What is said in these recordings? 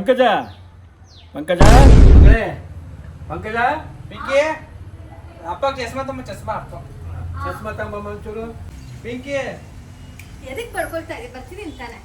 ಪಂಕಜ? ಪಂಕಜ? ಪಂಕಜ? ಪಿಂಕಿ? ಅಪ್ಪ ಚಸ್ಮಾ ತಮ್ಮ ಚಸ್ಮಾ ಅಪ್ಪ. ಚಸ್ಮಾ ತಮ್ಮ ಮಂಚೂರು ಪಿಂಕಿ? ಎದಕ್ಕೆ ಬಡ್ಕೊಳ್ತಾ ಇದೆ ಬರ್ತೀನಿ ಅಂತಾನೆ.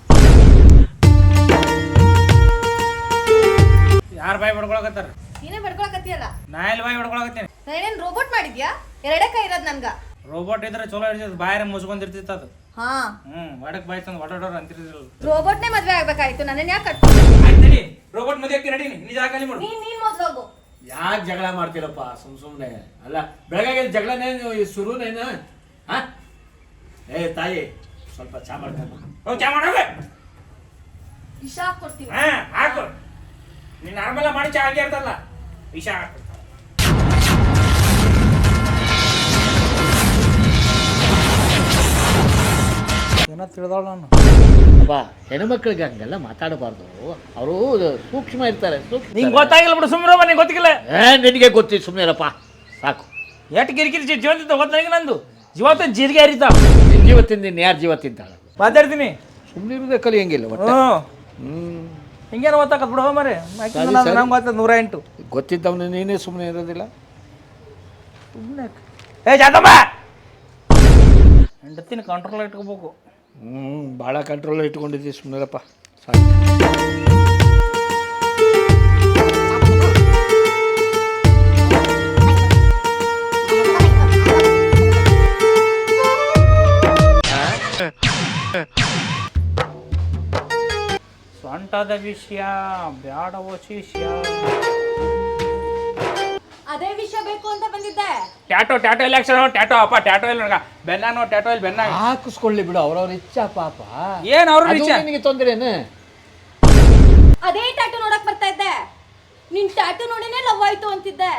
ಯಾರ ಬಾಯಿ ಬಡ್ಕೊಳಕತ್ತಾರ ನೀನೇ ಬಡ್ಕೊಳಕತ್ತೀಯಲ್ಲ ನಾ ಎಲ್ಲಿ ಬಾಯಿ ಬಡ್ಕೊಳಕತ್ತೀನಿ ನಾನೇನ್ ರೋಬೋಟ್ ಮಾಡಿದ್ಯಾ? ಎರಡೇ ಕೈ ಇರೋದು ನನ್ಗ. ರೋಬೋಟ್ ಇದ್ರೆ ಚಲೋ ಇರ್ತೈತೆ ಬಾಯಾರ ಮುಸ್ಕೊಂಡಿರ್ತಿತ್ತು ಅದು. ಹಾ. ಹ್ಮ್ ಒಡಕ್ ಬಾಯಿ ತಂದು ಒಡೋಡೋರು ಅಂತಿರ್ತಿರಲ್ಲ ರೋಬೋಟ್ನೇ ಮದ್ವೆ ಆಗ್ಬೇಕಾಯ್ತು ನನ್ನ ಯಾಕೆ ಕಟ್ ಆಯ್ತು ನಡಿ ರೋಬೋಟ್ ಮದುವೆ ನಡೀನಿ ನಿಜ ಆಗಲಿ ಮಾಡು. ನೀನ್ ನೀನ್ ಮೊದ್ಲು ಹೋಗು. ಯಾಕೆ ಜಗಳ ಮಾಡ್ತೀರಪ್ಪ ಸುಮ್ ಸುಮ್ನೆ. ಅಲ್ಲ ಬೆಳಗ್ಗೆ ಜಗಳನೇ ಶುರುನೇನ ಹಾ? ಏ ತಾಯಿ ಸ್ವಲ್ಪ ಚಾ ಮಾಡ್ಕೊಂಡು ಹೋಗಿ ಚಾ ಮಾಡೋಗ ಇಶಾ ಹಾಕೊಡ್ತೀವಿ ಹಾ ಹಾಕು. ನೀನ್ ನಾರ್ಮಲ್ ಮಾಡಿ ಚಾ ಹಂಗೆ ಇರ್ತಲ್ಲ ವಿಷ ಹಾಕು. ಏನೋ ತಿಳಿದಾಳ ನಾನು? ಬಾ ಹೆಣ್ಮಕ್ಳಿಗೆ ಹಂಗೆಲ್ಲ ಮಾತಾಡಬಾರ್ದು. ಅವರು ಸೂಕ್ಷ್ಮ ಇರ್ತಾರೆ ಸೂಕ್ಷ್ಮ ನಿಂಗೆ ಗೊತ್ತಾಗಿಲ್ಲ ಬಿಡು ಸುಮ್ಮನೆ ನಿಂಗೆ ಗೊತ್ತಿಲ್ಲ. ಏ ನಿನಗೆ ಗೊತ್ತಿ ಸುಮ್ಮನಿರಪ್ಪ ಸಾಕು. ಎಟ್ ಕಿರಿಕಿರಿ ಜೀ- ಜೀವ ತಿಂತ ಗೊತ್ತ ನನಗೆ ನಂದು? ಜೀವತ್ತ ಜೀರಿಗೆ ಹರಿತಾವ ನಿನ್ನ ಜೀವ ತಿಂದಿನಿ ಯಾರು ಜೀವ ತಿಂತಾಳೆ ಮಾತಾಡ್ತೀನಿ. ಸುಮ್ಮನಿರೋದೇ ಕಲಿಯಂಗಿಲ್ಲ ಒಟ್ಟು. ಹ್ಞೂ ಹ್ಞೂ ಹಿಂಗೇನು ಗೊತ್ತಾಕತ್ ಬಿಡು ಮರೆ ಸರಿ, ಸರಿ. ನಂಗೆ ಗೊತ್ತದ ನೂರ ಎಂಟು. ಗೊತ್ತಿದ್ದವನು ನೀನೇ ಸುಮ್ಮನೆ ಇರೋದಿಲ್ಲ. ಸುಮ್ಮನೆ ಏ ಜಾತಮ್ಮ ಹೆಂಡತಿನ ಕಂಟ್ರೋಲ್ ಇಟ್ಕೋಬೇಕು. ಭಾಳ ಕಂಟ್ರೋಲ್ ಇಟ್ಕೊಂಡಿದ್ದಿ ಸುಮ್ಮನಿರಪ್ಪ ಸಾಕು ಸೊಂಟದ ವಿಷಯ ಬ್ಯಾಡವೋ ಶಿಷ್ಯ ಅದೇ ವಿಷಯ ಬೇಕು ಅಂತ ಬಂದಿದ್ದೆ. ಟ್ಯಾಟೋ ಟ್ಯಾಟೋ ಎಲೆಕ್ಷನ್ ಟ್ಯಾಟೋ ಅಪ್ಪ ಟ್ಯಾಟೋ ಇಲ್ಲ ನನಗ ಬೆನ್ನಾನೋ ಟ್ಯಾಟೋ ಇಲ್ಲಿ ಬೆನ್ನ. ಹಾಕಿಸ್ಕೊಳ್ಳಿ ಬಿಡು ಅವ್ರವ್ರ ಇಚ್ಛ ಪಾಪ. ಏನ್ ಅವ್ರ ಅದು ವಿಷಯ ನಿನಗೆ ತೊಂದರೆನು ಅದೇ ಟ್ಯಾಟು ನೋಡಕ್ ಬರ್ತಾ ಇದ್ದೆ. ನಿನ್ ಟ್ಯಾಟೂ ನೋಡಿನೇ ಲವ್ ಆಯ್ತು ಅಂತಿದ್ದೆ.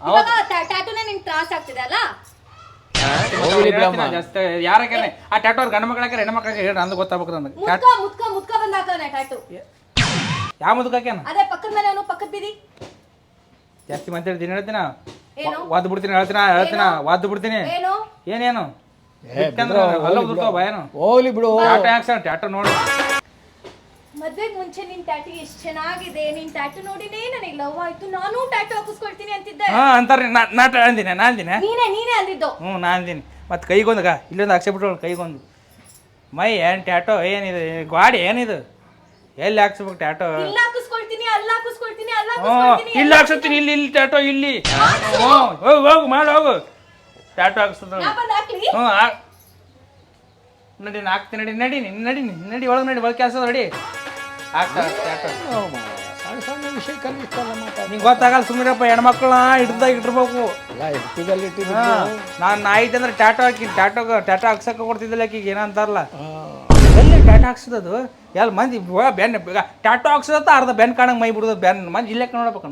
ಇವಾಗ ಟ್ಯಾಟುನೇ ನಿನ್ ತ್ರಾಸ ಆಗ್ತಿದೆ ಅಲ್ಲ? ಹೋಗ್ಲಿ ಬಿಡಮ್ಮ. ಜಾಸ್ತಿ. ಯಾರಕ್ಕೆ ಆ ಟ್ಯಾಟೋ ಅವ್ರ ಗಂಡ ಮಕ್ಕಳಾಕ ಹೆಣ್ಣು ಮಕ್ಕಳಿಗೆ ಹೇಳಿ ನಂದು ಗೊತ್ತಾಗ್ಬೇಕು ನನಗೆ. ಮುದ್ಕ ಮುದ್ಕ ಮುದ್ಕ ಬಂದ್ ಹಾಕವನೆ ಟ್ಯಾಟು ಯಾವ ಮುದುಕ ಅದೇ ಪಕ್ಕದ ಮನೆ ಅವನು ಪಕ್ಕದ ಬೀದಿ. ಜಾಸ್ತಿ ಮಾತಾಡ್ತೀನಿ ಹೇಳ್ತೀನ? ಏನು? ವಾದ್ ಬಿಡ್ತೀನಿ ಹೇಳ್ತೀನ? ಹೇಳ್ತೀನ? ವಾದ್ ಬಿಡ್ತೀನಿ. ಏನು? ಏನೇನು? ಏ, ಬಿಟ್ಟಂದ್ರೆ ಅಲ್ಲ ಹೋಗ್ಲಿ ಉದುರ್ತಾವ ಬಿಡು. ಭಯನು ಹೋಗ್ಲಿ ಬಿಡು ಟ್ಯಾಟೋ ಯಾಕೆ ಸರ್ ನೋಡು. ಮದ್ವೆಗ್ ಮುಂಚೆ ನಿನ್ ಟ್ಯಾಟು ಎಷ್ಟ್ ಚೆನ್ನಾಗಿದೆ? ನಿನ್ ಟ್ಯಾಟು ನೋಡಿನೇ ನನಗೆ ಲವ್ ಆಯ್ತು. ನಾನು ಟ್ಯಾಟು ಹಾಕಿಸ್ಕೊಳ್ತೀನಿ ಅಂತಿದ್ದೆ. ಹಾ ಅಂತಾರೆ. ನಾ ನಾ ಅಂದಿನಿ ನಾ ಅಂದಿನಿ. ನೀನೇ ನೀನೇ ಅಂದಿದ್ದು. ಹ್ಞೂ ನಾ ಅಂದಿನಿ. ಮತ್ತೆ ಕೈಗೊಂದು ಗಾ ಇಲ್ಲೊಂದು ಹಾಕ್ಸಿ ಬಿಟ್ಟು ಕೈಗೊಂದು. ಮೈ ಏನು ಟ್ಯಾಟೋ ಏನಿದು ಗಾಡಿ ಏನಿದು? ಎಲ್ಲಿ ಹಾಕ್ಸ್ಬೇಕು ಟ್ಯಾಟೋ ಇಲ್ಲ ಹಾಕಿಸ್ಕೊಳ್ತೀನಿ ಅಲ್ಲ ಹಾಕಿಸ್ಕೊಳ್ತೀನಿ ಅಲ್ಲ ಹ್ಞೂ ಹಾಕಿಸ್ಕೊಳ್ತೀನಿ ಇಲ್ಲಿ ಹಾಕ್ಸತ್ತೀನಿ ಇಲ್ಲಿ ಇಲ್ಲಿ ಟ್ಯಾಟೋ ಇಲ್ಲಿ. ಹ್ಞೂ ಹೋಗು ಹೋಗು ಮಾಡಿ ಹೋಗು. ಟ್ಯಾಟೋ ಹಾಕ್ಸದ ನಾ ಬಂದ್ ಹಾಕ್ಲಿ? ಹ್ಞೂ ಆ ನಡಿ ನಾ ಹಾಕ್ತೀನಿ ನಡಿ ನಡಿ ನೀನ್ ನಡಿ ನೀನ್ ನಡಿ ಒಳಗೆ ನಡಿ ಒಳಗೆ ಕೆಲಸ ನಡಿ. ಹಾಕ್ತಾ ಟ್ಯಾಟೋ ಸಣ್ಣ ಸಣ್ಣ ವಿಷಯ ಕಲಿಸ್ತಲ್ಲ ಮಾತಾಡಿ. ನಿಂಗೆ ಗೊತ್ತಾಗಲ್ಲ ಸುಮ್ಮನೆಪ್ಪ ಹೆಣ್ಮಕ್ಳನ್ನ ಹಿಡ್ದಾಗ ಇಟ್ಟಿರ್ಬೇಕು. ಎಲ್ಲ ಇಟ್ಟಿದ್ದು ನಾನು ನಾಯಿತಂದ್ರೆ ಟ್ಯಾಟೋ ಹಾಕಿ ಟ್ಯಾಟೋ ಟ್ಯಾಟೋ ಹಾಕ್ಸಕ್ಕೆ ಕೊಡ್ತಿದ್ದಿಲ್ಲ ಆಕಿಗೆ ಏನಂತಾರಲ್ಲ. ಟ್ಯಾಟೋ ಅದು ಎಲ್ಲ ಮಂದಿ ಬ- ಬೆನ್ ಟ್ಯಾಟೋ ಹಾಕ್ಸೋದ ಅರ್ಧ ಬೆನ್ ಕಾಣಂಗೆ ಮೈ ಬಿಡೋದು ಬೆನ್. ಮಂದಿ ಇಲ್ಲೇ ನೋಡ್ಬೇಕು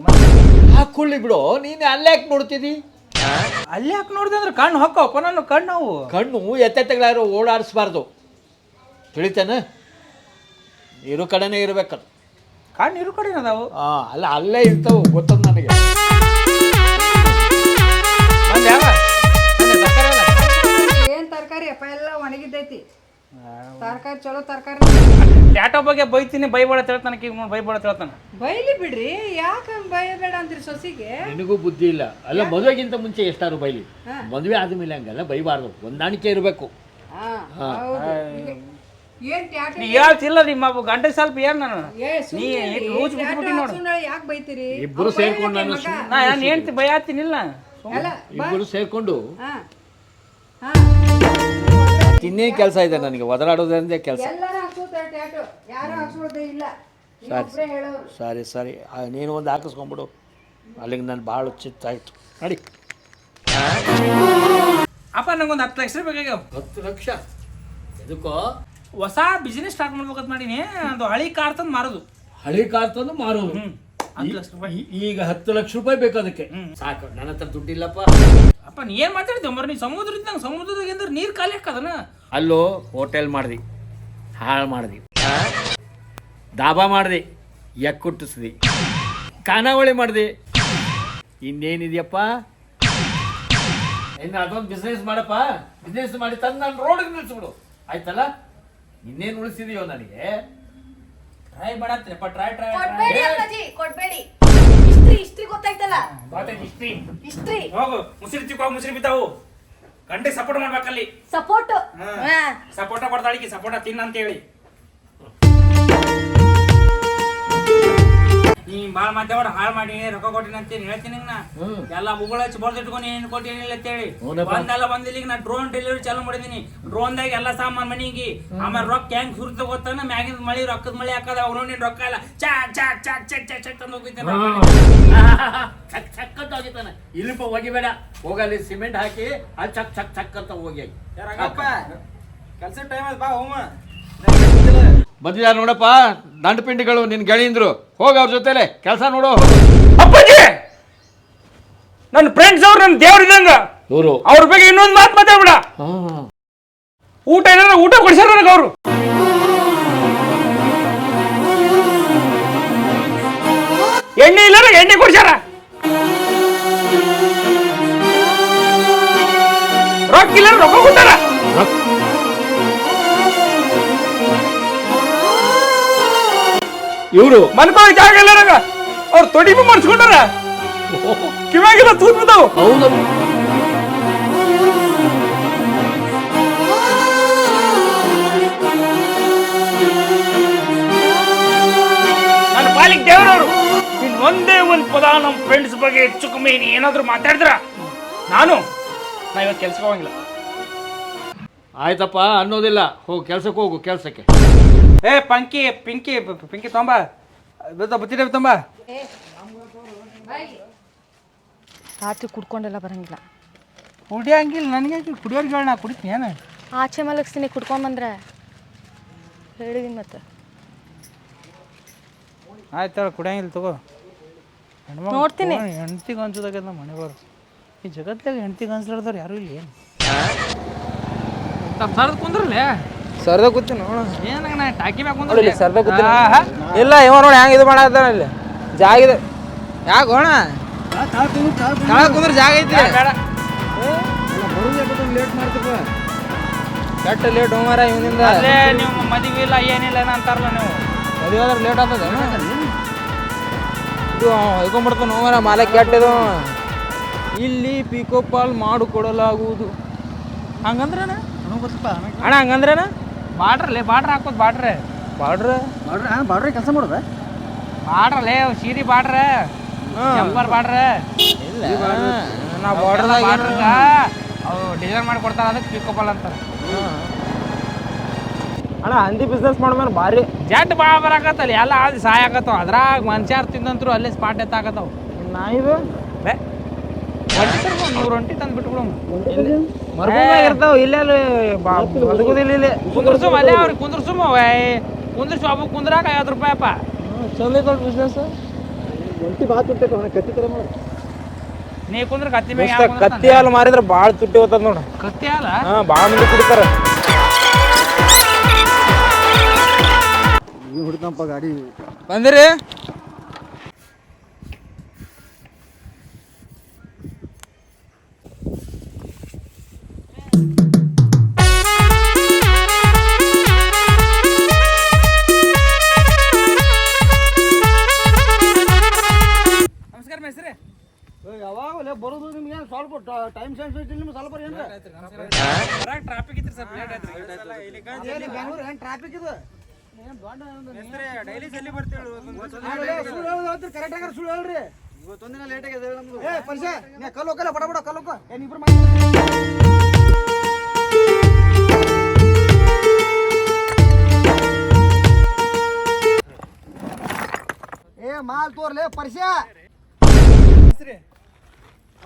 ಹಾಕೊಳ್ಳಿ ಬಿಡು ನೀನು ಅಲ್ಲೇ ಯಾಕೆ ನೋಡ್ತಿದಿ? ಅಲ್ಲೇ ಯಾಕೆ ನೋಡಿದೆ ಅಂದ್ರೆ ಕಣ್ಣು ಹಾಕೋಪ್ಪ ನನ್ನ ಕಣ್ಣು ಕಣ್ಣು ಎತ್ತೆತ್ತಗಳಾರು ಓಡಾಡಿಸ್ಬಾರ್ದು. ತಿಳಿತಾನೆ? ಇರೋ ಕಡೆನೇ ಇರ್ಬೇಕಲ್ಲ ಕಣ್ಣು ಇರೋ ಕಡೆ ಅದಾವು. ಆ, ಅಲ್ಲ ಅಲ್ಲೇ ಇರ್ತಾವು ಗೊತ್ತದ ನನಗೆ. ಏನ್ ತರಕಾರಿ ಅಪ್ಪ? ಎಲ್ಲ ಒಣಗಿದ್ದೈತಿ. ತರಕಾರಿ ಚಲೋ ತರಕಾರಿ. ಟ್ಯಾಟೋ ಬಗ್ಗೆ ಬೈತೀನಿ ಬೈಬೇಡ ಹೇಳ್ತಾನೆ ಈಗ ನೋಡಿ ಬೈಬೇಡ ಹೇಳ್ತಾನೆ. ಬೈಲಿ ಬಿಡ್ರಿ ಯಾಕೆ ಬೈಬೇಡ ಅಂತೀರಿ ಸೊಸಿಗೆ? ನಿನಗೂ ಬುದ್ಧಿ ಇಲ್ಲ. ಅಲ್ಲ ಮದುವೆಗಿಂತ ಮುಂಚೆ ಎಷ್ಟಾರು ಬೈಲಿ. ಮದುವೆ ಆದ್ಮೇಲೆ ಹಂಗಲ್ಲ ಬೈಬಾರ್ದು. ಹೊಂದಾಣಿಕೆ ಇರಬೇಕು. ಹಾ, ಹೌದು. ಏನ್ ಟ್ಯಾಟು ನೀ ಹೇಳ್ತಿಲ್ಲ ನಿಮ್ಮ ಗಂಟೆ ಸ್ವಲ್ಪ ಏನ್ ನಾನು? ನೀ ಸುಮ್ನೆ ರೀ, ರೂಚ್ ಟ್ಯಾಟು ಬಿಟ್ಬಿಟ್ಟಿ ನೋಡು. ಯಾಕೆ ಬೈತೀರಿ? ಇಬ್ರು ಅವ್ ಸೇರ್ಕೊಂಡು ನಾನು. ನಾನು ಹೇಳ್ತಿ ಬೈಯಾತೀನಿಲ್ಲ. ಇಬ್ಬರು ಸೇರ್ಕೊಂಡು ಹಾ. ಹಾ ಇನ್ನೇನು ಕೆಲಸ ಇದೆ ನನಗೆ? ಒದರಾಡೋದ್ರಿಂದ ಕೆಲಸ. ಸರಿ. ಸರಿ ಆ, ನೀನು ಒಂದು ಹಾಕಿಸ್ಕೊಂಬಿಡು. ಅಲ್ಲಿಗೆ ನಾನು ಭಾಳ ಚಿತ್ತಾಯ್ತು ನಡಿ. ಅಪ್ಪ ನಂಗೊಂದು ಹತ್ತು ಲಕ್ಷ ಬೇಕಾಗ್ಯಾವ. ಹತ್ತು ಲಕ್ಷ? ಎದಕ್ಕೋ? ಹೊಸ ಬಿಸ್ನೆಸ್ ಸ್ಟಾರ್ಟ್ ಮಾಡ್ಬೇಕಂತ ಮಾಡೀನಿ. ಅದು ಹಳಿ ಕಾರ್ ತಂದು ಮಾರೋದು. ಹಳಿ ಕಾರ್ ತಂದು ಮಾರೋದು? ಹತ್ತು ಲಕ್ಷ ರೂಪಾಯಿ. ಈಗ ಹತ್ತು ಲಕ್ಷ ರೂಪಾಯಿ ಬೇಕು ಅದಕ್ಕೆ. ಸಾಕು ನನ್ನ ಹತ್ರ ದುಡ್ಡಿಲ್ಲಪ್ಪ. ಅಪ್ಪ ನೀ ಏನು ಮಾತಾಡ್ತೀವಿ ಮರ ನೀ ಸಮುದ್ರದಿಂದ ಇದ್ದಂಗೆ ಸಮುದ್ರದಾಗ ಅಂದ್ರೆ ನೀರು ಖಾಲಿ ಹಾಕದನ? ಅಲ್ಲೋ ಹೋಟೆಲ್ ಮಾಡ್ದಿ. ಹಾಳು ಮಾಡ್ದಿ. ದಾಬಾ ಮಾಡ್ದಿ. ಎಕ್ಕುಟ್ಟಿಸ್ದಿ. ಖಾನಾವಳಿ ಮಾಡ್ದಿ. ಇನ್ನೇನಿದೆಯಪ್ಪ? ಇನ್ನು ಅದೊಂದು ಬಿಸ್ನೆಸ್ ಮಾಡಪ್ಪ. ಬಿಸ್ನೆಸ್ ಮಾಡಿ ತಂದು ನಾನು ರೋಡಿಗೆ ನಿಲ್ಸ್ಬಿಡು. ಆಯ್ತಲ್ಲ? ಇನ್ನೇನು ಉಳಿಸಿದೆಯೋ ನನಗೆ? ಟ್ರೈ ಮಾಡತ್ರಿಪ್ಪ ಟ್ರೈ ಟ್ರೈ ಕೊಡ್ಬೇಡಿ ಅಪ್ಪಾಜಿ ಕೊಡ್ಬೇಡಿ. ಇಷ್ಟ್ರಿ ಇಷ್ಟ್ರಿ ಗೊತ್ತಾಯ್ತಲ್ಲ? ಹಿಸ್ಟ್ರಿ. ಇಷ್ಟ್ರಿ ಹೋಗು ಮುಸಿರಿ ಚಿಕ್ಕ ಮುಸಿರಿ ಬಿದ್ದಾವು. ಗಂಟೆ ಸಪೋರ್ಟ್ ಮಾಡ್ಬೇಕಲ್ಲಿ. ಸಪೋರ್ಟ್ ಸಪೋರ್ಟ ಕೊಡ್ತಾಳಿಗೆ ಸಪೋರ್ಟ್ ತಿನ್ನ ಅಂತ ಹೇಳಿ ನೀ ಬಾಳ ಮಾತಾಡ ಹಾಳ್ ಮಾಡಿ ರೊಕ್ಕ ಕೊಟ್ಟಿನ ಅಂತ ಹೇಳ್ತೀನಿ ನಾ ಎಲ್ಲ ಮುಗಳ ಹಚ್ಚಿ ಬರ್ದು ಇಟ್ಕೊಂಡು ಏನ್ ಕೊಟ್ಟಿನಿಲ್ಲ ಅಂತೇಳಿ. ಹೇಳಿ ಬಂದಲ್ಲ ನಾ ಡ್ರೋನ್ ಡೆಲಿವರಿ ಚಾಲು ಮಾಡಿದೀನಿ. ಡ್ರೋನ್ದಾಗ ಎಲ್ಲ ಸಾಮಾನ್ ಮನಿಗೆ. ಆಮೇಲೆ ರೊಕ್ಕ ಹೆಂಗ್ ಸುರಿತ ಗೊತ್ತಾನ? ಮ್ಯಾಗಿನ ಮಳಿ ರೊಕ್ಕದ ಮಳಿ ಹಾಕದ ಅವ್ರ ನಿನ್ ರೊಕ್ಕ ಇಲ್ಲ. ಚಾ ಚಾ ಚಾ ಚಕ್ ಚಕ್ ಚಕ್ ತಂದು ಹೋಗಿದ್ದೆ ಚಕ್ ಚಕ್ ಅಂತ ಇಲ್ಲಿಪ್ಪ ಹೋಗಿಬೇಡ. ಹೋಗಲ್ಲಿ ಸಿಮೆಂಟ್ ಹಾಕಿ ಅಲ್ಲಿ ಚಕ್ ಚಕ್ ಚಕ್ ಅಂತ ಹೋಗಿ. ಕೆಲಸ ಟೈಮ್ ಬಾ ಹೋಮ. ಯಾರು ನೋಡಪ್ಪ ದಂಡಪಿಂಡಿಗಳು ನಿನ್ನ ನಿನ್ ಗೆಳೆಯಂದ್ರು. ಹೋಗ ಅವ್ರ ಜೊತೆಲೆ ಕೆಲಸ ನೋಡು. ಅಪ್ಪಾಜಿ! ನನ್ನ ಫ್ರೆಂಡ್ಸ್ ಅವ್ರು ನನ್ನ ದೇವ್ರ ಇದ್ದಂಗ. ಇವರು. ಅವ್ರ ಬಗ್ಗೆ ಇನ್ನೊಂದು ಮಾತು ಮಾತಾಡ್ಬಿಡ. ಊಟ ಏನಾರ ಊಟ ಕೊಡ್ಸ್ಯಾರ ನನಗೆ ಅವರು. ಎಣ್ಣೆ ಇಲ್ಲಾರ ಎಣ್ಣೆ ಕೊಡ್ಸ್ಯಾರ? ರೊಕ್ಕ ಇಲ್ಲಾರ ರೊಕ್ಕ ಕೊಟ್ಟಾರ ಇವರು ಮನ್ಕೊಳಕ್ ಜಾಗ ಇಲ್ಲ ನಂಗ. ಅವ್ರು ತೊಡಿ ಮಾಡಿಸ್ಕೊಂಡಾರ. ಕಿವಾಗಿಲ್ಲ ತೂತ್ ಬಿದ್ದಾವು ಹೌದು. ನನ್ನ ಪಾಲಿಗೆ ದೇವರವರು. ಇನ್ ಒಂದೇ ಒಂದು ಪದ ನಮ್ಮ ಫ್ರೆಂಡ್ಸ್ ಬಗ್ಗೆ ಹೆಚ್ಚು ಕಮ್ಮಿ ನೀ ಏನಾದ್ರು ಮಾತಾಡಿದ್ರ? ನಾನು ನಾ ಇವತ್ತು ಕೆಲ್ಸಕ್ಕೆ ಹೋಗಂಗಿಲ್ಲ. ಆಯ್ತಪ್ಪ ಅನ್ನೋದಿಲ್ಲ. ಹೋಗು ಕೆಲ್ಸಕ್ಕೆ ಹೋಗು ಕೆಲ್ಸಕ್ಕೆ. ಏ ಪಂಕಿ ಪಿಂಕಿ ಪಿಂಕಿ ತೊಂಬ ತಂಬಾ ತೊಂಬ ರಾತ್ರಿ ಕುಡ್ಕೊಂಡೆಲ್ಲ ಬರಂಗಿಲ್ಲ. ಕುಡಿಯಂಗಿಲ್ಲ ನನಗೆ ಕುಡಿಯೋರ್ಗೆ ಹೇಳ ನಾ ಕುಡಿತೀನಿ ಏನು? ಆಚೆ ಮಲಗಿಸ್ತೀನಿ ಕುಡ್ಕೊಂಡ್ ಬಂದ್ರೆ. ಹೇಳಿದೀನಿ ಮತ್ತೆ. ಆಯ್ತು ಕುಡಿಯಂಗಿಲ್ಲ ತಗೋ. ನೋಡ್ತೀನಿ. ಹೆಂಡ್ತಿಗೆ ಅನ್ಸೋದಾಗ್ಯದ ನಮ್ಮ ಮನೆಯವರು ಈ ಜಗತ್ತಾಗ ಹೆಣ್ತಿಗೆ ಅನ್ಸ್ಲಾರ್ದವ್ರು ಯಾರು ಇಲ್ಲ ಏನು? ಕುಂದ್ರಲ್ಲೇ? ಸರ್ದ ಕೂತಿ ನೋಡ. ಟಾಕಿ ಇಲ್ಲಿ ಸರ್ದ ಕೂತಿ ಇಲ್ಲ ಇವ ನೋಡಿ ಹೆಂಗ್ ಇದು ಮಾಡತ್ತಾನ ಇಲ್ಲಿ? ಜಾಗ ಇದೆ. ಯಾಕೆ ಹೋಣ? ಕಾಳ ಕುಂದ್ರ ಜಾಗ ಐತಿ ಬೇಡ ಕೆಟ್ಟ ಲೇಟ್ ಹೋಮಾರ ಇವನಿಂದ. ಅಲ್ಲೇ ನೀವು ಮದುವೆ ಇಲ್ಲ ಏನಿಲ್ಲ ಅಂತಾರಲ್ಲ ನೀವು. ಮದುವೆ ಆದ್ರೆ ಲೇಟ್ ಆಗ್ತದ ಇದು ಹೊಯ್ಕೊಂಡ್ಬಿಡ್ತಾನ ಹೋಮಾರ ಮಾಲೆ ಕೆಟ್ಟ ಇದು ಇಲ್ಲಿ ಪಿಕೋ ಪಾಲ್ ಮಾಡಿಕೊಡಲಾಗುವುದು ಹಂಗಂದ್ರೆ ಅಣ್ಣ ಹಂಗಂದ್ರೇನ? ಬಾಡ್ರಲ್ಲೇ ಬಾಡ್ರ್ ಹಾಕೋದು ಬಾಡ್ರೆ. ಬಾಡ್ರ? ಬಾಡ್ರಲ್ಲೇ ಅವ್ ಸೀರಿ ಬಾಡ್ರ. ಜಂಪರ್ ಬಾಡ್ರ. ಇಲ್ಲ. ನಾ ಬಾರ್ಡ್ರದಾಗ ಬಾಡ್ರಗ ಅವು ಡಿಸೈನ್ ಮಾಡಿ ಕೊಡ್ತಾರ ಅದಕ್ಕೆ ಪಿಕೋಪಲ್ ಅಂತಾರೆ. ಅಣ್ಣ ಹಂದಿ ಬಿಸ್ನೆಸ್ ಮಾಡ್ಮೇಲೆ ಭಾರಿ. ಜಟ್ ಭಾಳ ಬರಾಕತ್ತಲ್ಲ ಎಲ್ಲ ಆದಿ ಸಹಾಯ ಆಗತ್ತವ. ಅದ್ರಾಗ ಮನ್ಸ್ಯಾರ್ ತಿಂದಂತ್ರು ಅಲ್ಲೇ ಸ್ಪಾಟ್ ಎತ್ತಾಕತ್ತಾವ. ನಾ ಇದು ನೂರು ಒಂಟಿ ತಂದು ಬಿಟ್ಬಿಡಮ್ ಮರ್ಭೂಮಿಯಾಗ ಇರ್ತಾವ ಇಲ್ಲೇ ಬದುಕುದಿಲ್ಲ ಇಲ್ಲಿ. ಕುಂದ್ರಸುಮ್ ಅಲ್ಲೇ ಅವ್ರಿಗೆ ಕುಂದ್ರಸುಮ್? ಕುಂದ್ರಸು ಆಬ ಕುಂದ್ರಾಕ ಐವತ್ತು ರೂಪಾಯಿ ಅಪ್ಪ. ಚಂದ ಐತಲ್ ಬಿಸ್ನೆಸ್ ನೀ ಕುಂದ್ರ ಕತ್ತಿ ಮ್ಯಾಗ ದೋಸ್ತ, ಕತ್ತಿ ಹಾಲು ಮಾರಿದ್ರೆ ಭಾಳ ತುಟ್ಟಿ ಹೋಗ್ತದ ನೋಡ. ಕತ್ತಿ ಹಾಲ? ಹಾ ಭಾಳ ಮಂದಿ ಕುಡಿತಾರ. ಬಂದಿರಿ? ಯಾವಾಗಲೇ ಬರೋದು ನಿಮ್ಗೆ ಸ್ವಲ್ಪ ಟೈಮ್ ಸೆನ್ಸ್ ಐತಿ ನಿಮ್ಗೆ ಸ್ವಲ್ಪ ಏನ್ರ? ಟ್ರಾಫಿಕ್ ಇತ್ತು ಸರ್ ಲೇಟ್ ಆಯ್ತು ಬೆಂಗಳೂರು ಹೆಂಗ್ ಟ್ರಾಫಿಕ್ ಇದು? ಡೈಲಿ ಜಲ್ಲಿ ಬರ್ತೀವಿ ಸುಳ್ಳು ಹೇಳೋದು ಕರೆಕ್ಟ್ ಆಗಿ ಸುಳ್ಳು ಹೇಳ್ರಿ. ಇವತ್ತೊಂದಿನ ಲೇಟ್ ಆಗಿದೆ ಏ ಪರಿಚಯ ನೀ ಕಲ್ಲು ಹೋಗಲ್ಲ ಬಡ ಬಡ ಕಲ್ಲು ಹೋಗ ಏನ್ ಇಬ್ರು ಮಾಡಿ ಏ ಮಾಲ್ ತೋರ್ಲೆ ಪರಿಚಯ ಮಾಡ್ತೀನಿ ನೋಡ್ರಿ ಕೈ ಜರ್ತೀನಿ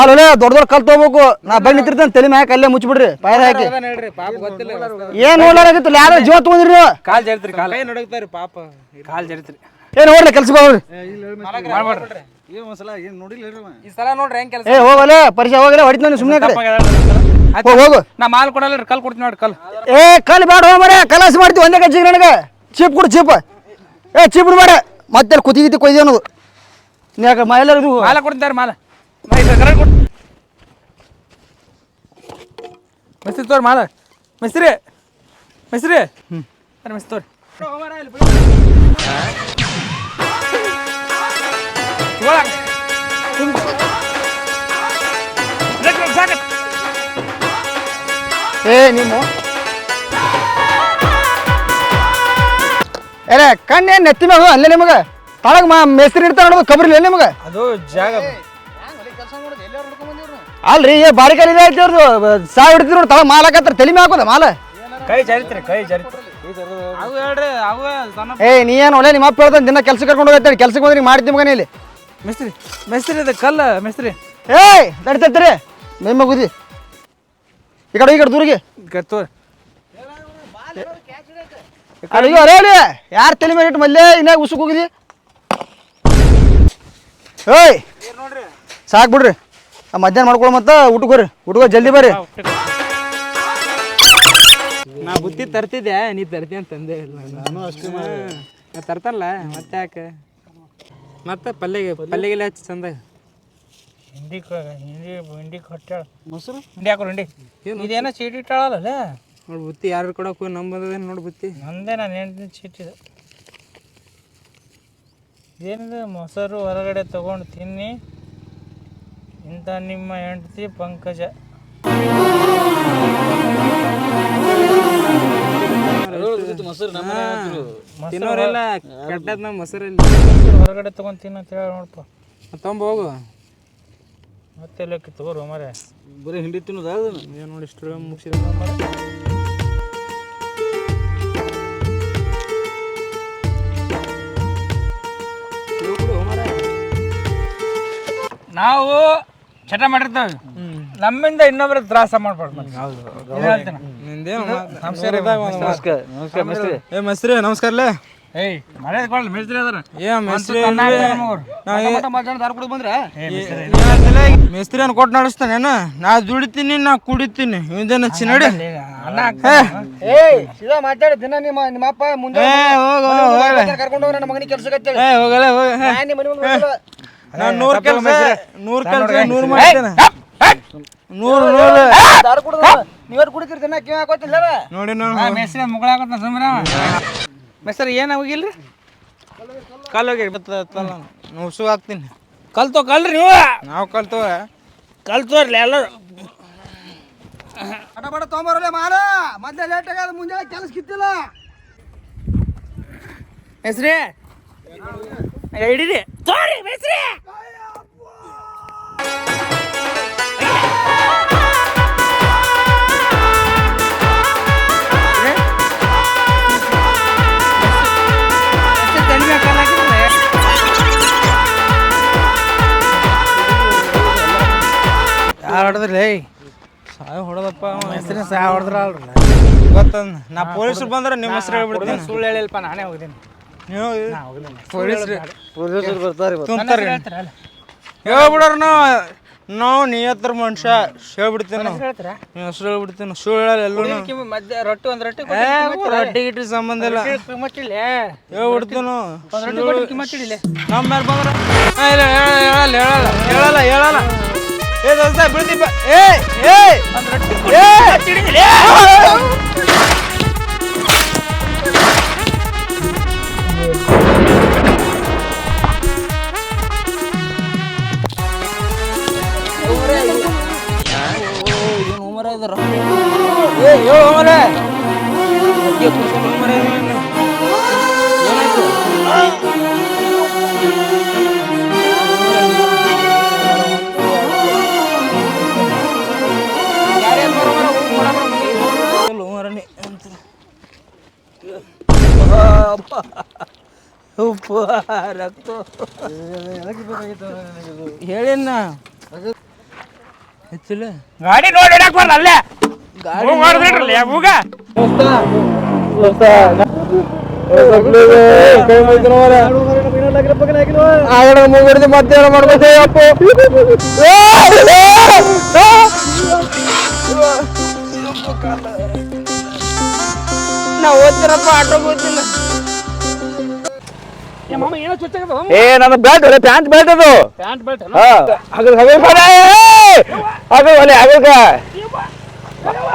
ಅಲ್ಲೇ ದೊಡ್ಡ ದೊಡ್ಡ ಕಲ್ ತಗೋಬೇಕು. ನಾ ಬಂದ್ ನಿಂತಿರ್ತೇನೆ ತಲೆ ಮ್ಯಾಕ ಅಲ್ಲೇ ಮುಚ್ಚಿಬಿಡ್ರಿ ಪಾಯರ್ ಹಾಕಿ. ಏನ್ ನೋಡ್ಲಾರಾಗಿತ್ತು ಯಾರ ಜೀವ ತಗೊಂಡ್ರಿ ಕಾಲ್ ಜರಿತ್ರಿ ಕಾಲ್. ನಡಗ್ತಾರಿ ಪಾಪ. ಕಾಲ್ ಜರಿತ್ರಿ. ಕೆಲ್ಸ ಏನು ಒಂದ್ಸಲ ಏನು ನೋಡಿಲ್ಲ ಈ ಸಲ ನೋಡ್ರಿ ಹೆಂಗ್ ಕೆಲಸ ಏ ಹೋಗಲ್ಲ ಪರಿಚಯ ಹೋಗಲ್ಲ ಹೊಡಿತ ನಾನು ಸುಮ್ಮನೆ ಕಡೆ. ಹೋಗು ನಾ ಮಾಲ್ ಕೊಡಲ್ಲ ಕಲ್ ಕೊಡ್ತೀನಿ ನೋಡಿ ಕಲ್ ಏ ಕಲ್ ಬೇಡ ಹೋಗ್ ಮರೆ ಕಲಾಸ ಮಾಡ್ತೀವಿ ಒಂದೇ ಕಜ್ಜಿಗೆ ನನಗೆ. ಚೀಪ್ ಕೊಡು ಚೀಪ್. ಏ ಚೀಪ್ ಬೇಡ ಮತ್ತೆ ಕುತಿ ಗಿತಿ ಕೊಯ್ದಿ ಅನ್ನೋದು. ಯಾಕೆ ಮಾಲ ಕೊಡ್ತಾರೆ ಮಾಲ. ಮಿಸ್ತ್ರಿ ತೋರಿ ಮಾಲ ಮಿಸ್ತ್ರಿ ಮೈಸ್ರಿ ಹ್ಞೂ ಸರಿ ಮಿಸ್ ತೋರಿ ಏ ನಿಮ್ಮ ಏನೇ ಕಣ್ಣೇನು ನೆತ್ತಿ ಮ್ಯಾಗ ಅಲ್ಲೇ ನಿಮಗೆ ತಳಗ ಮಾ ಮೇಸ್ತ್ರಿ ಇರ್ತಾರ ನೋಡೋದು ಕಬ್ರಿಲ್ಲ ನಿಮಗೆ ಅದು ಜಾಗ ಅಲ್ರಿ ಏ ಬಾರಿ ಕಲಿ ಐತಿ ಅವ್ರದ್ದು ಹಿಡ್ತೀರಿ ನೋಡಿ ತಳ ಮಾಲ ಹಾಕತ್ತಾರ ತಲೆ ಮೇಲೆ ಹಾಕೋದ ಮಾಲ. ಕೈ ಜರಿತ್ರಿ ಕೈ ಜರಿತ್ರಿ. ಅವು ಹೇಳ್ರಿ ಅವು ಸಣ್ಣ ಏ ನೀ ಏನು ಒಳ್ಳೆ ನಿಮ್ಮ ಅಪ್ಪ ಹೇಳ್ತಾನೆ ದಿನ ಕೆಲ್ಸ ಕರ್ಕೊಂಡು ಹೋಗ್ತಾನೆ ಕೆಲ್ಸಕ್ಕೆ ಬಂದ್ರೆ ಮಾಡ್ತೀವಿ ಮಗನೇ ಇಲ್ಲಿ. ಮಿಸ್ತ್ರಿ ಮಿಸ್ತ್ರಿ ಅದು ಕಲ್ಲ ಮಿಸ್ತ್ರಿ. ಏಯ್ ನಡಿತೈತ್ರಿ ನಿಮ್ಮ ಗುದಿ. ಈ ಕಡೆ ಈ ಕಡೆ ದೂರಿಗೆ. ತೋರಿ. ಅಡಿಗೆ ಅರೇ ಯಾರು ತಲೆ ಮೇಲೆ ಇಟ್ಟು ಮಲ್ಲೇ ಇನ್ನಾಗ ಉಸುಕ್ ಹೋಗಿದಿ? ಏಯ್. ಸಾಕು ಬಿಡ್ರಿ. ಆ ಮಧ್ಯಾಹ್ನ ಮಾಡ್ಕೊಳ ಮತ್ತೆ ಊಟಕ್ಕೆ ಬರ್ರಿ ಊಟಕ್ಕೆ ಜಲ್ದಿ ಬರ್ರಿ. ನಾ ಬುತ್ತಿ ತರ್ತಿದ್ದೆ ನೀ ತರ್ತಿ ಅಂತ ತಂದೆ ಇಲ್ಲ ನಾನು ಅಷ್ಟೇ ನಾ ತರ್ತಲ್ಲ ಮತ್ತೆ ಯಾಕೆ? ಮತ್ತೆ ಪಲ್ಲೆಗೆ ಪಲ್ಲೆಗೆಲ್ಲ ಹಚ್ಚಿ ಚಂದ. ಹಿಂಡಿ ಹಿಂಡಿ ಹಿಂಡಿ ಕೊಟ್ಟಾಳ. ಮೊಸರು? ಹಿಂಡಿ ಹಾಕೋರು ಹಿಂಡಿ ಇದೇನೋ ಚೀಟಿ ಇಟ್ಟಾಳಲ್ಲ? ನೋಡಿ ಬುತ್ತಿ ಯಾರು ಕೊಡಕ್ಕೆ ನಮ್ಮ ಬಂದದೇನು ನೋಡಿ ಬುತ್ತಿ. ನಂದೇ ನಾನು ಹೆಂಡ್ತಿ ಚೀಟಿದೆ ಏನಿದೆ ಮೊಸರು ಹೊರಗಡೆ ತಗೊಂಡು ತಿನ್ನಿ. ಇಂಥ ನಿಮ್ಮ ಹೆಂಡತಿ ಪಂಕಜ. ತಿನ್ನೋರೆಲ್ಲ ಕೆಟ್ಟದ್ ನಮ್ಮ ಮೊಸರಲ್ಲಿ. ಮೊಸರು ಹೊರಗಡೆ ತಗೊಂತೀನಿ ತಿನ್ನ ಅಂತ ಹೇಳಿ ನೋಡಪ್ಪ. ತೊಂಬ ಹೋಗು. ಮತ್ತೆ ಎಲ್ಲಕ್ಕೆ ತಗೋರು ಮರೆ ಬರೀ ಹಿಂಡಿ ತಿನ್ನೋದ ಏನು ನೋಡಿ ಇಷ್ಟು ಮುಗಿಸಿದ ನಾವು ಚಟ ಮಾಡಿರ್ತಾವೆ. ನಮ್ಮಿಂದ ಇನ್ನೊಬ್ರ ತ್ರಾಸ ಮಾಡ್ಬಾರ್ದು. ಏ ಮಸ್ತ್ರಿ ನಮಸ್ಕಾರಲೇ. ಏಯ್ ಮರ್ಯಾದೆ ಕೊಡಲ್ಲ ಮೇಸ್ತ್ರಿ ಅದಾರ. ಏ ಮೇಸ್ತ್ರಿ ದಾರ ಕುಡಿದು ಬಂದ್ರೆ? ಮೇಸ್ತ್ರಿ ಅನ್ ಕೊಟ್ಟು ನಡೆಸ್ತಾನೇನ ನಾ ದುಡಿತೀನಿ ನಾ ಕುಡಿತೀನಿ. ಇದೇನ ಚಿನ್ನಡಿ. ಏಯ್ ಸೀದಾ ಮಾತಾಡಿ ದಿನ ನಿಮ್ಮ ನಿಮ್ಮ ಅಪ್ಪ ಮುಂದೆ ಏ ಹೋಗ ಹೋಗ. ಕರ್ಕೊಂಡು ಹೋಗಿ ನನ್ನ ಮಗನಿಗೆ ಕೆಲಸಕ್ಕೆ ಹೋಗಲ್ಲ ಹೋಗ ನಾನು ನಿಮ್ಮ ಮನೆ ಮುಂದೆ ಬಂದಿಲ್ಲ. ನಾ ನೂರ್ ಕೆಲಸ ನೂರು ಕೆಲಸ ನೂರ್ ಮಾಡ್ತೇನೆ. ನೂರ್ ನೂರ್ ದಾರು ಕುಡಿದು ನೀವೇನು ಕುಡಿತೀರಿ ದಿನ ಕಿವಿ ಹಾಕೋತಿಲ್ಲ ನೋಡಿ ನಾವು ಮೇಸ್ತ್ರಿ ಮುಗಳಾಕತ್ತ ಸುಮ್ಮನೆ ಮೇಸ್ತ್ರಿ ಏನು ಹೋಗಿಲ್ರಿ? ಕಾಲ್ ಹೋಗಿ ನುಸು ಹಾಕ್ತೀನಿ. ಕಲ್ತೋ ಕಲ್ರಿ ನೀವು. ನಾವು ಕಲ್ತೋ ಕಲ್ತೋರ್ಲಿ ಎಲ್ಲರೂ. ಪಟ ಪಟ ತೊಗೊಂಬರಲ್ಲ ಮಾಲ ಮೊದಲೇ ಲೇಟ್ ಮುಂಜಾನೆ ಕೆಲಸ ಕಿತ್ತಿಲ್ಲ ಹೆಸ್ರಿ ಹಿಡೀರಿ. ತೋರಿ ಬೇಸ್ರಿ. ಯಾರು ಹೊಡೆದ್ರಿ? ಸಾಯ್ ಹೊಡೆದಪ್ಪ ಹೆಸ್ರಿನ ಸಹ ಹೊಡೆದ್ರಲ್ರಿ ಗೊತ್ತ ನಾ ಪೊಲೀಸರು ಬಂದ್ರೆ ನಿಮ್ಮ ಹೆಸರು ಹೇಳ್ಬಿಡ್ತೀನಿ. ಸುಳ್ಳು ಹೇಳಿಲ್ಪ ನಾನೇ ಹೋಗಿದ್ದೀನಿ ಹೇಳ್ಬಿಡೋರು ನಾವು ನಾವು ನಿಯತ್ರ ಮನುಷ್ಯ ಹೇಳ್ಬಿಡ್ತೀನಿ ನಾವು. ಹೇಳ್ತೀರಾ? ನಿಮ್ಮ ಹೆಸರು ಹೇಳ್ಬಿಡ್ತೇನೆ ಸುಳ್ಳು ಹೇಳಲ್ಲ ಎಲ್ಲೂ ಮಧ್ಯ ರೊಟ್ಟಿ ಒಂದು ರೊಟ್ಟಿ ಏ ರೊಟ್ಟಿ ಗಿಟ್ಟಿ ಸಂಬಂಧ ಇಲ್ಲ. ನಾವು. ಕಿಮ್ಮತ್ತಿಡಿಲ್ಲ ನಮ್ಮ ಮೇಲೆ ಬಂದ್ರೆ. ಏ, ಇಲ್ಲ ಹೇಳಲ್ಲ ಹೇಳಲ್ಲ ಹೇಳಲ್ಲ ಹೇಳಲ್ಲ ಏ ದೋಸ್ತ ಬಿಡ್ತೀಪ ಏ ಏ ಏ. ಕಿಮ್ಮತ್ತಿಡಿಲ್ಲ ಏ ಹೇಳು ಮರೆ ಉಪ್ಪು ರಕ್ತ ಹೇಳಿನ ಹೆಚ್ಚಿಲ್ಲ. ಗಾಡಿ ನೋಡಿ ಹಿಡಕ್ ಬರಲ್ಲ ಅಲ್ಲೇ. ಮೂಗ್ ಹೊಡ್ದ್ಬಿಟ್ರಲ್ಲ, ಯಾ ಮೂಗ ಕೈ ಆಗಣ ಮುಗಿಡ್ದು ಮತ್ತೆ ಏನೋ ಅಪ್ಪ ನಾ ಓದ್ತಿರಪ್ಪ ಆಟೋ ಓದ್ತಿಲ್ಲ ಏ ನನ್ನ ಬ್ಯಾಟ್ ಅದೇ ಪ್ಯಾಂಟ್ ಬೆಲ್ಟ್ ಅದು. ಪ್ಯಾಂಟ್ ಬ್ಯಾಟ್ ಹಗಲ್ ಹಗಲ್ ಒಲೆ ಹಗಲ್ಕ.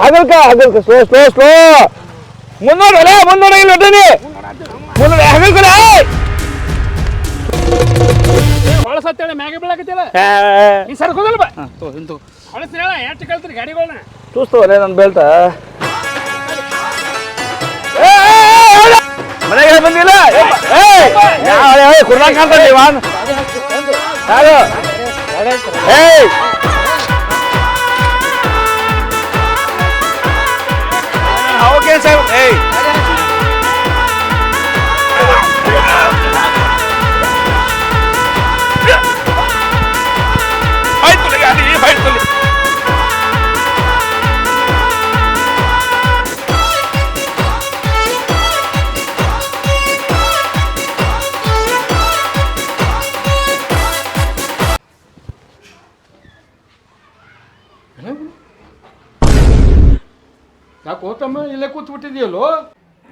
ಹಗಲ್ಕ ಹಗಲ್ಕ. Slow slow slow. ಮುನ್ನೋಡ ಒಲೆ ಮುನ್ನೋಡ ಇಲ್ಲಿ ಹೊಟ್ಟೆನಿ ಮುನ್ನೋಡ ಮ್ಯಾಗೆ ಬೀಳಕತ್ತಿಲ್ಲ? ಈ ಸರ್ಕೋದಲ್ಲ ಬಾ. ಹಿಂತು ಹೊಳಸ ಹೇಳ ಎಷ್ಟು ಕಳ್ತೀರಿ ಗಾಡಿಗಳನ್ನ ತೂಸ್ತವಲ್ಲ ನನ್ನ ಬೆಲ್ಟ ಮನೆಗೆ ಬಂದಿಲ್ಲ ಕುರ್ನಾಕ್ ಅಂತ ವಾನ್ ಯಾರು ಏಯ್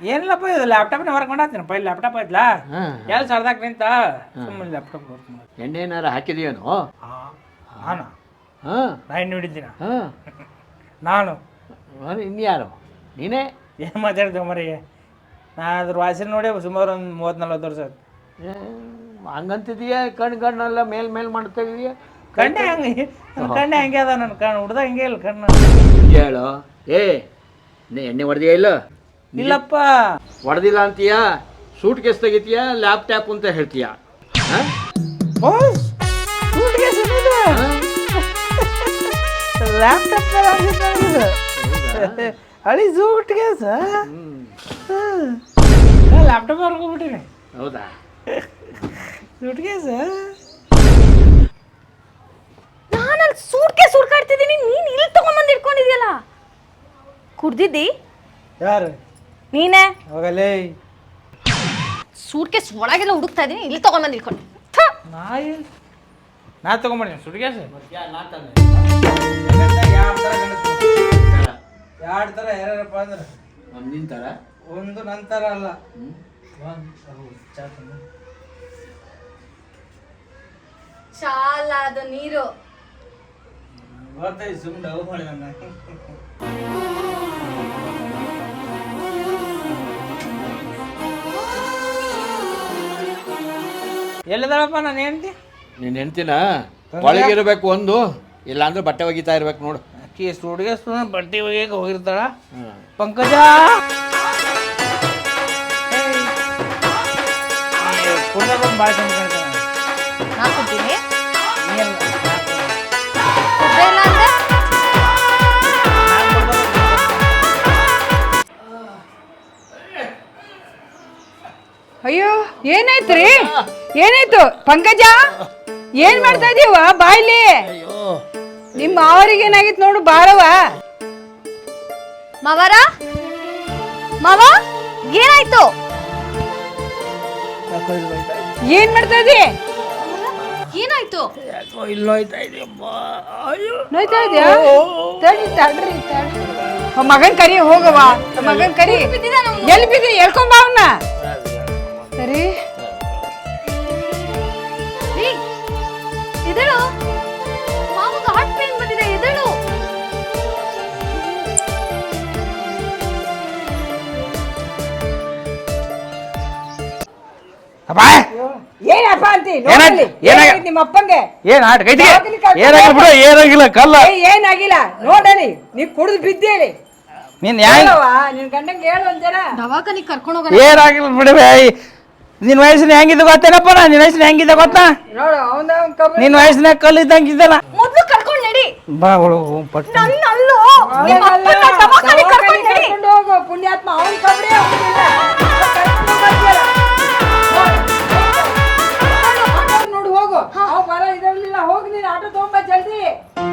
ಏನಿಲ್ಲಪ್ಪ ಇದು ಲ್ಯಾಪ್ಟಾಪ್ನ ಹೊರಗೆ ಪೈ ಲ್ಯಾಪ್ಟಾಪಾಯಿಲ್ಲ ಲ್ಯಾಪ್ಟಾಪ್ ಐತ್ಲ? ಎಲ್ಲ ಸರ್ದಾಕ್ ನಿಂತ? ಸುಮ್ಮನೆ ಲ್ಯಾಪ್ಟಾಪ್ ಎಣ್ಣೆನಾರ ಏನಾರ ನಾನು? ಹಾಂ. ನಾ ಎಣ್ಣೆ ಹಿಡಿದಿನ ಹಾಂ. ನಾನು? ಇನ್ಯಾರು? ನೀನೇ? ಏನು ಮಾತಾಡ್ತೇವೆ ಮರಿಗೆ ನಾ ಅದ್ರ ವಾಸಿ ನೋಡಿ ಸುಮಾರು ಒಂದು ಮೂವತ್ತು ನಲ್ವತ್ತು ವರ್ಷ ಹಂಗಂತಿದೀಯ ಕಣ್ ಕಣ್ಣೆಲ್ಲ ಮೇಲ್ ಮೇಲ್ ಮಾಡ್ತಾ ಇದೀಯ? ಕಣ್ಣೆ ಹಂಗೆ ಕಣ್ಣೆ ಹಂಗೆ ಅದ ನನ್ನ ಕಣ್ಣು ಹುಡ್ದ ಹಂಗೆ ಇಲ್ಲ ಕಣ್ಣು. ಹೇಳು? ಏ ಎಣ್ಣೆ ಹೊಡೆದಿಯಾ ಇಲ್ಲ? ಇಲ್ಲಪ್ಪ. ಹೊಡೆದಿಲ್ಲ ಅಂತೀಯ? Suit case ತೆಗಿತೀಯ? ಲ್ಯಾಪ್ಟಾಪ್ ಅಂತ ಹೇಳ್ತೀಯ? ಲ್ಯಾಪ್ಟಾಪ್ ಹಳಿ ಜೂಟ್ ಗ್ಯಾಸ್ ಲ್ಯಾಪ್ಟಾಪ್ ಹೊರ್ಕೊಂಡ್ಬಿಟ್ಟಿನಿ ಹೌದಾ? ಸೂಟ್ ಕೇಸ್ ನಾನು ಸೂಟ್ ಸೂಟ್ಕೆ ಸುಡ್ಕಾಡ್ತಿದ್ದೀನಿ ನೀನು ಇಲ್ಲಿ ತಗೊಂಬಂದು ಇಟ್ಕೊಂಡಿದ್ಯಲ್ಲ? ಕುಡ್ದಿದ್ದಿ? ಯಾರು? ನೀನೇ? ಹೋಗಲೇ. ಸೂಟ್ಕೇಸ್ ಒಳಗೆಲ್ಲ ಹುಡುಕ್ತಾ ಇದೀನಿ ಇಲ್ಲಿ ತಗೊಂಡ್ಬಂದು ಇಟ್ಕೊಂಡು ನಾ ಎಲ್- ನಾ ತಗೊಂಡ್ಬರ್ತೀನಿ ಸುಟ್ ಗ್ಯಾಸ್ ಎರಡು ಥರ ಯಾರ್ಯಾರಪ್ಪ ಅಂದ್ರೆ. ನಿಂತಾರ ಒಂದು ನಂತರ ಅಲ್ಲ ಚಾಲ ಅದು ನೀರು. ಗೊತ್ತಾಯ್ತು ಸುಮ್ಮನೆ ಎಲ್ಲಿದಾಳಪ್ಪ ನಾನು ಹೆಂಡ್ತಿ? ನೀನು ಹೆಂಡ್ತಿನ? ಒಳಗಿರ್ಬೇಕು ಒಂದು ಇಲ್ಲಾಂದ್ರೆ ಬಟ್ಟೆ ಒಗಿತಾ ಇರ್ಬೇಕು ನೋಡು. ಅಕ್ಕಿ ಸ್ಟುಡಿಯೋ ಬಟ್ಟೆ ಒಗಿಯಕ್ಕೆ ಹೋಗಿರ್ತಾಳ. ಪಂಕಜ! ಅಯ್ಯೋ ಭಾಳ ರೀ ನಾ ಕುಡ್ತೀನಿ ಏನಾಯ್ತು? ಪಂಕಜ? ಏನ್ ಮಾಡ್ತಾ ಇದೀವ? ಬಾಯ್ಲಿ ನಿಮ್ಮ ಮಾವರಿಗೆ ಏನಾಗಿತ್ತು ನೋಡು ಬಾರವ ಮವರ? ಮಾವ ಏನಾಯ್ತು? ಏನ್ ಮಾಡ್ತಾ ಇದೀ? ಏನಾಯ್ತು? ನೋಯ್ತಾ ಇದ್ಯಾ? ತಡಿ ತಡ್ರಿ ತಡ್ರಿ. ಮಗನ್ ಕರಿ ಹೋಗವ ಮಗನ್ ಕರಿ. ಎಲ್ಲಿ ಬಿದ್ದಿ? ಹೇಳ್ಕೊಂಬ ಅವನ್ನ ಸರಿ. ಅಪ್ಪ! ಏನಪ್ಪ ಅಂತಿ? ಏನಾಯ್ತು? ನೋಡಲ್ಲಿ ಏನಾಗ- ಏನಾಗಿತ್ತು ನಿಮ್ಮ ಅಪ್ಪಂಗೆ. ಏನ್ ಆಟ? ಏನಾಗಿಲ್ಲ ಬಿಡು ಏನಾಗಿಲ್ಲ ಕಲ್ಲ. ಏ, ಏನಾಗಿಲ್ಲ? ನೋಡಲಿ ನೀ ಕುಡಿದು ಬಿದ್ದೇಳಿ. ನೀನ್ ಹೇಳವ್ವ ನಿನ್ ಗಂಡಂಗೆ ಹೇಳು ದವಾಖಾನಿಗೆ ಕರ್ಕೊಂಡು ಹೋಗೋಣ. ಏನಾಗಿಲ್ಲ ಬಿಡು ನಿನ್ ವಯಸ್ಸಿನ ಹೆಂಗಿದ್ದ ಗೊತ್ತೇನಪ್ಪ ನಾ? ನಿನ್ ವಯಸ್ಸಿನ ಹೆಂಗಿದ್ದ ಗೊತ್ತಾ? ನೋಡು ಅವನ ಕಬ್ಬು ನಿನ್ ವಯಸ್ಸಿನ ಕಲ್ಲು ಇದ್ದಂಗಿದ್ದಲ್ಲ ಮೊದ್ಲು ಕರ್ಕೊಂಡು ನಡಿ. ಬಾ ಅವಳು ಪಟ್ಟು. ನನ್ನ ಅಲ್ಲೋ. ನಿಮ್ಮ ಅಪ್ಪನ್ನ ದವಾಖಾನಿಗೆ ಕರ್ಕೊಂಡು ನಡಿ. होगी नहीं आटो दो जल्दी।